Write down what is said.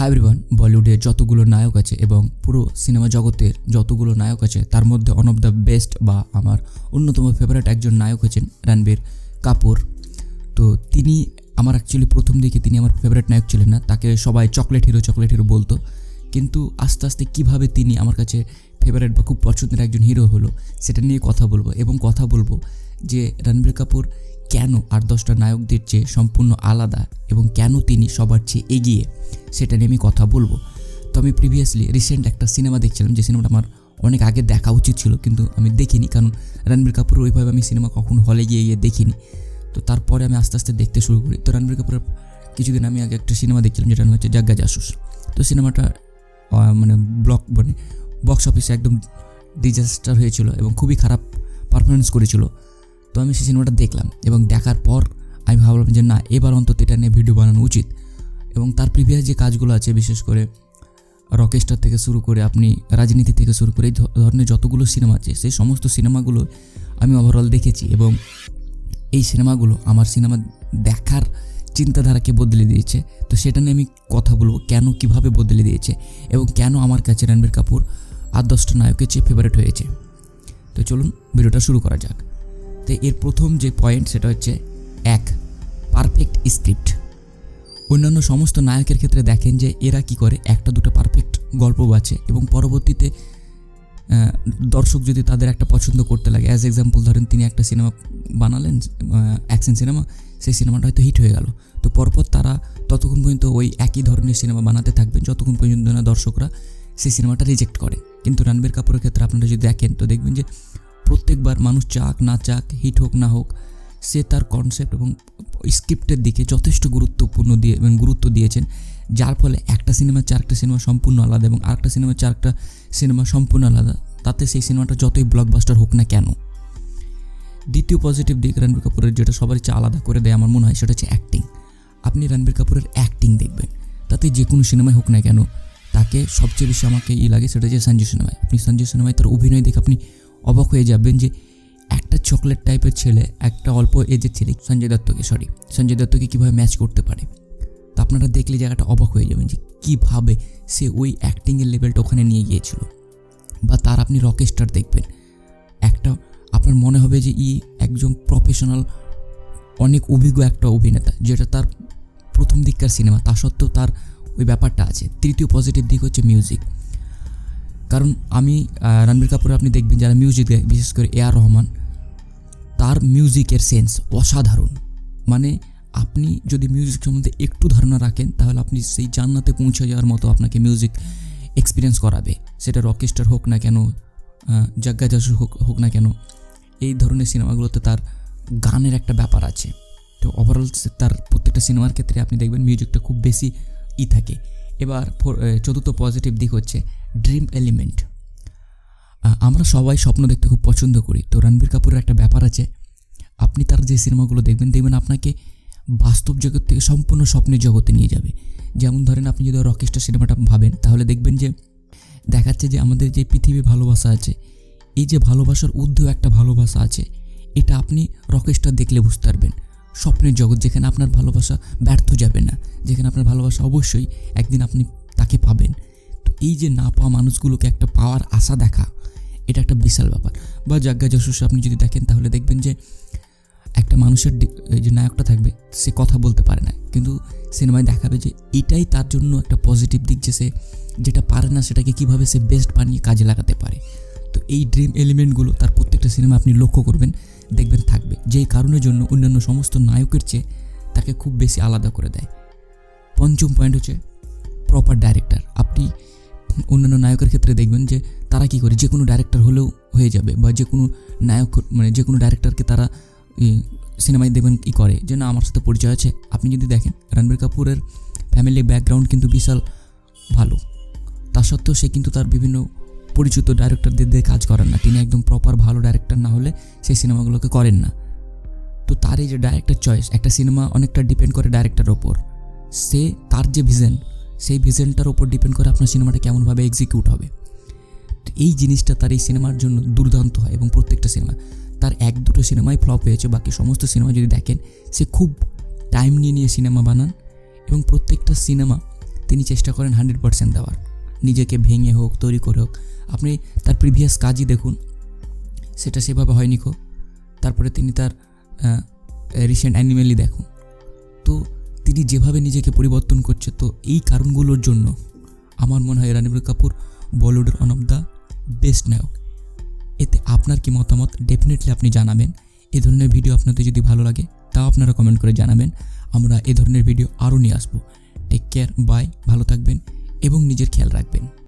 Hi everyone বলিউডে যতগুলো নায়ক আছে এবং পুরো সিনেমা জগতের যতগুলো নায়ক আছে, তার মধ্যে অন অফ দ্য বেস্ট বা আমার অন্যতম ফেভারিট একজন নায়ক হচ্ছেন রণবীর কাপুর। তো তিনি আমার অ্যাকচুয়ালি প্রথম দিকে তিনি আমার ফেভারিট নায়ক ছিলেন না, তাকে সবাই চকলেট হিরো চকলেট হিরো বলতো। কিন্তু আস্তে আস্তে কীভাবে তিনি আমার কাছে ফেভারিট বা খুব পছন্দের একজন হিরো হলো, সেটা নিয়ে কথা বলব এবং কথা বলব যে রণবীর কাপুর কেন আর দশটা নায়কদের চেয়ে সম্পূর্ণ আলাদা এবং কেন তিনি সবার চেয়ে এগিয়ে, সেটা নিয়ে আমি কথা বলব। তো আমি প্রিভিয়াসলি রিসেন্ট একটা সিনেমা দেখছিলাম, যে সিনেমাটা আমার অনেক আগে দেখা উচিত ছিল, কিন্তু আমি দেখিনি, কারণ রণবীর কাপুর ওইভাবে আমি সিনেমা কখনো হলে গিয়ে গিয়ে দেখিনি। তো তারপরে আমি আস্তে আস্তে দেখতে শুরু করি। তো রণবীর কাপুরের কিছুদিন আমি আগে একটা সিনেমা দেখছিলাম, যেটা হচ্ছে জাগ্গা জাসুস। তো সিনেমাটা মানে ব্লক মানে বক্স অফিসে একদম ডিজাস্টার হয়েছিল এবং খুবই খারাপ পারফরমেন্স করেছিল। তো আমি সেই সিনেমাটা দেখলাম এবং দেখার পর আমি ভাবলাম যে না, এবার অন্তত এটা নিয়ে ভিডিও বানানো উচিত। এবং তার প্রিভিয়াস যে কাজগুলো আছে, বিশেষ করে রকেস্টার থেকে শুরু করে আপনি রাজনীতি থেকে শুরু করে এই ধরনের যতগুলো সিনেমা আছে, সেই সমস্ত সিনেমাগুলো আমি ওভারঅল দেখেছি এবং এই সিনেমাগুলো আমার সিনেমা দেখার চিন্তাধারাকে বদলে দিয়েছে। তো সেটা নিয়ে আমি কথা বলব, কেন কীভাবে বদলে দিয়েছে এবং কেন আমার কাছে রণবীর কাপুর আর দশটা নায়কের চেয়ে ফেভারিট হয়েছে। তো চলুন, ভিডিওটা শুরু করা যাক। তো এর প্রথম যে পয়েন্ট সেটা হচ্ছে এক পারফেক্ট স্ক্রিপ্ট অন্যান্য সমস্ত নায়কের ক্ষেত্রে দেখেন যে এরা কি করে? একটা, দুটো পারফেক্ট গল্প বাঁচে এবং পরবর্তীতে দর্শক যদি তাদের একটা পছন্দ করতে লাগে অ্যাজ এক্সাম্পল ধরেন তিনি একটা সিনেমা বানালেন অ্যাকশন সিনেমা সেই সিনেমাটা হয়তো হিট হয়ে গেল। তো পরপর তারা ততক্ষণ পর্যন্ত ওই একই ধরনের সিনেমা বানাতে থাকবেন, যতক্ষণ পর্যন্ত না দর্শকরা সেই সিনেমাটা রিজেক্ট করে। কিন্তু রণবীর কাপুরের ক্ষেত্রে আপনারা যদি দেখেন, তো দেখবেন যে প্রত্যেকবার মানুষ চাক, না চাক হিট হোক, না হোক, সে তার কনসেপ্ট এবং স্ক্রিপ্টের দিকে যথেষ্ট গুরুত্বপূর্ণ দিয়ে এবং গুরুত্ব দিয়েছেন। যার ফলে একটা সিনেমা চারটা সিনেমা সম্পূর্ণ আলাদা এবং আরেকটা সিনেমা চারটা সিনেমা সম্পূর্ণ আলাদা, তাতে সেই সিনেমাটা যতই ব্লকবাস্টার হোক না কেন। দ্বিতীয় পজিটিভ দিক রণবীর কাপুরের, যেটা সবার চা আলাদা করে দেয়, আমার মনে হয় সেটা হচ্ছে অ্যাক্টিং আপনি রণবীর কাপুরের অ্যাক্টিং দেখবেন, তাতে যে কোনো সিনেমায় হোক না কেন, তাকে সবচেয়ে বেশি আমাকে ই লাগে, সেটা হচ্ছে সঞ্জয় সিনেমায়। আপনি সঞ্জয় সিনেমায় তার অভিনয় দেখে আপনি অবাক হয়ে যাবেন যে একটা চকলেট টাইপের ছেলে, একটা অল্প এজের ছেলে, সঞ্জয় দত্তকে সরি সঞ্জয় দত্তকে কীভাবে ম্যাচ করতে পারে? তো আপনারা দেখলে জায়গাটা অবাক হয়ে যাবেন যে কীভাবে সে ওই অ্যাক্টিংয়ের লেভেলটা ওখানে নিয়ে গিয়েছিল। বা তার আপনি রকেস্টার দেখবেন। একটা, আপনার মনে হবে যে ই একজন প্রফেশনাল অনেক অভিজ্ঞ একটা অভিনেতা, যেটা তার প্রথম দিককার সিনেমা তা সত্ত্বেও তার ওই ব্যাপারটা আছে। তৃতীয় পজিটিভ দিক হচ্ছে মিউজিক কারণ আমি রণবীর কাপুর আপনি দেখবেন যারা মিউজিক বিশেষ করে এ আর রহমান, তার মিউজিকের সেন্স অসাধারণ। মানে আপনি যদি মিউজিক সম্বন্ধে একটু ধারণা রাখেন, তাহলে আপনি সেই জান্নাতে পৌঁছে যাওয়ার মতো আপনাকে মিউজিক এক্সপিরিয়েন্স করাবে। সেটা রকেস্টার হোক না কেন জাগ্গা জাসু হোক হোক না কেন, এই ধরনের সিনেমাগুলোতে তার গানের একটা ব্যাপার আছে। তো ওভারঅল তার প্রত্যেকটা সিনেমার ক্ষেত্রে আপনি দেখবেন মিউজিকটা খুব বেশি ই থাকে। এবার চতুর্থ পজিটিভ দিক হচ্ছে ড্রিম এলিমেন্ট আমরা সবাই স্বপ্ন দেখতে খুব পছন্দ করি। তো রণবীর কাপুরের একটা ব্যাপার আছে। আপনি তার যে সিনেমাগুলো দেখবেন দেখবেন আপনাকে বাস্তব জগৎ থেকে সম্পূর্ণ স্বপ্নের জগতে নিয়ে যাবে। যেমন ধরেন আপনি যদি রকেস্টার সিনেমাটা ভাবেন, তাহলে দেখবেন যে দেখাচ্ছে যে আমাদের যে পৃথিবী ভালোবাসা আছে, এই যে ভালোবাসার ঊর্ধ্বেও একটা ভালোবাসা আছে, এটা আপনি রকেস্টার দেখলে বুঝতে পারবেন। স্বপ্নের জগৎ যেখানে আপনার ভালোবাসা ব্যর্থ যাবে না, যেখানে আপনার ভালোবাসা অবশ্যই একদিন আপনি তাকে পাবেন। এই যে না পাওয়া মানুষগুলোকে একটা পাওয়ার আশা দেখা, এটা একটা বিশাল ব্যাপার। বা জাগ্গা যশুস আপনি যদি দেখেন তাহলে দেখবেন যে একটা মানুষের যে নায়কটা থাকবে, সে কথা বলতে পারে না। কিন্তু সিনেমায় দেখাবে যে এটাই তার জন্য একটা পজিটিভ দিক যে সে যেটা পারে না, সেটাকে কীভাবে সে বেস্ট বানিয়ে কাজে লাগাতে পারে। তো এই ড্রিম এলিমেন্টগুলো তার প্রত্যেকটা সিনেমা আপনি লক্ষ্য করবেন, দেখবেন থাকবে। যেই কারণের জন্য অন্যান্য সমস্ত নায়কের চেয়ে তাকে খুব বেশি আলাদা করে দেয়। পঞ্চম পয়েন্ট হচ্ছে প্রপার ডাইরেক্টর আপনি অন্যান্য নায়কের ক্ষেত্রে দেখবেন যে তারা কি করে? যে কোনো ডাইরেক্টর হলেও হয়ে যাবে বা যে কোনো নায়ক মানে যে কোনো ডাইরেক্টরকে তারা সিনেমায় দেখবেন কী করে? যে না, আমার সাথে পরিচয় আছে। আপনি যদি দেখেন, রণবীর কাপুরের ফ্যামিলি ব্যাকগ্রাউন্ড কিন্তু বিশাল ভালো। তা সত্ত্বেও সে কিন্তু তার বিভিন্ন পরিচিত ডাইরেক্টরদের দিয়ে কাজ করেন না। তিনি একদম প্রপার ভালো ডাইরেক্টর না হলে সেই সিনেমাগুলোকে করেন না। তো তার এই যে ডাইরেক্টর চয়েস একটা সিনেমা অনেকটা ডিপেন্ড করে ডাইরেক্টরের ওপর। সে তার যে ভিশন সেই ভিশনটার ওপর ডিপেন্ড করে আপনার সিনেমাটা কেমনভাবে এক্সিকিউট হবে। তো এই জিনিসটা তার এই সিনেমার জন্য দুর্দান্ত হয় এবং প্রত্যেকটা সিনেমা তার এক দুটো সিনেমাই ফ্লপ হয়েছে, বাকি সমস্ত সিনেমা যদি দেখেন, সে খুব টাইম নিয়ে নিয়ে সিনেমা বানান এবং প্রত্যেকটা সিনেমা তিনি চেষ্টা করেন হান্ড্রেড পার্সেন্ট দেওয়ার। নিজেকে ভেঙে হোক, তৈরি করে হোক। আপনি তার প্রিভিয়াস কাজই দেখুন, সেটা সেভাবে হয়নি কো। তারপরে তিনি তার রিসেন্ট অ্যানিমেলই দেখুন। তো তিনি যেভাবে নিজেকে পরিবর্তন করছে, তো এই কারণগুলোর জন্য আমার মনে হয় রণবীর কাপুর বলিউডের ওয়ান অফ দ্য বেস্ট নায়ক। এতে আপনার কি মতামত? ডেফিনেটলি আপনি জানাবেন। এ ধরনের ভিডিও আপনাদের যদি ভালো লাগে, তাও আপনারা কমেন্ট করে জানাবেন। আমরা এ ধরনের ভিডিও আরও নিয়ে আসব। টেক কেয়ার বাই ভালো থাকবেন এবং নিজের খেয়াল রাখবেন।